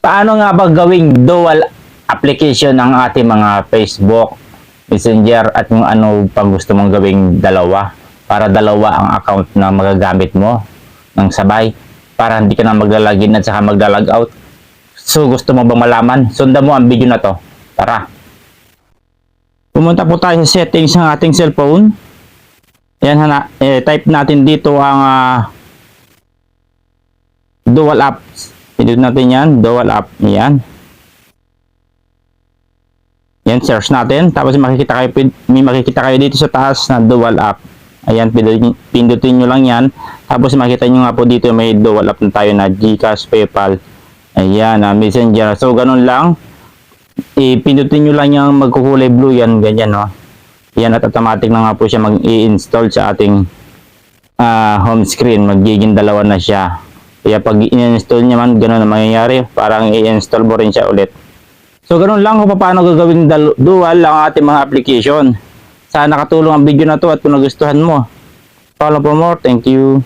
Paano nga ba gawing dual application ang ating mga Facebook, Messenger at kung ano pang gusto mong gawing dalawa para dalawa ang account na magagamit mo ng sabay para hindi ka na maglalagin at saka maglalag out. So gusto mo bang malaman? Sundan mo ang video na to. Tara! Pumunta po tayo sa settings ng ating cellphone. Yan, hana, eh, type natin dito ang ah, dual apps. Pindot natin yan, dual app. Yan. Yan, search natin. Tapos makikita kayo, may makikita kayo dito sa taas na dual app. Ayan, pindutin, pindutin nyo lang yan. Tapos makita nyo nga po dito may dual app na tayo na Gcash, Paypal. Ayan, na Messenger. So, ganun lang. Ipindutin nyo lang yung magkukulay blue yan, ganyan, no. Yan, at automatic na nga po siya mag-i-install sa ating ah, home screen. Magiging dalawa na siya. Kaya pag i-install niya man, ganun na mangyayari. Parang i-install mo rin siya ulit. So, ganun lang kung paano gagawin dual ang ating mga application. Sana nakatulong ang video na to at kung nagustuhan mo. Follow for more. Thank you.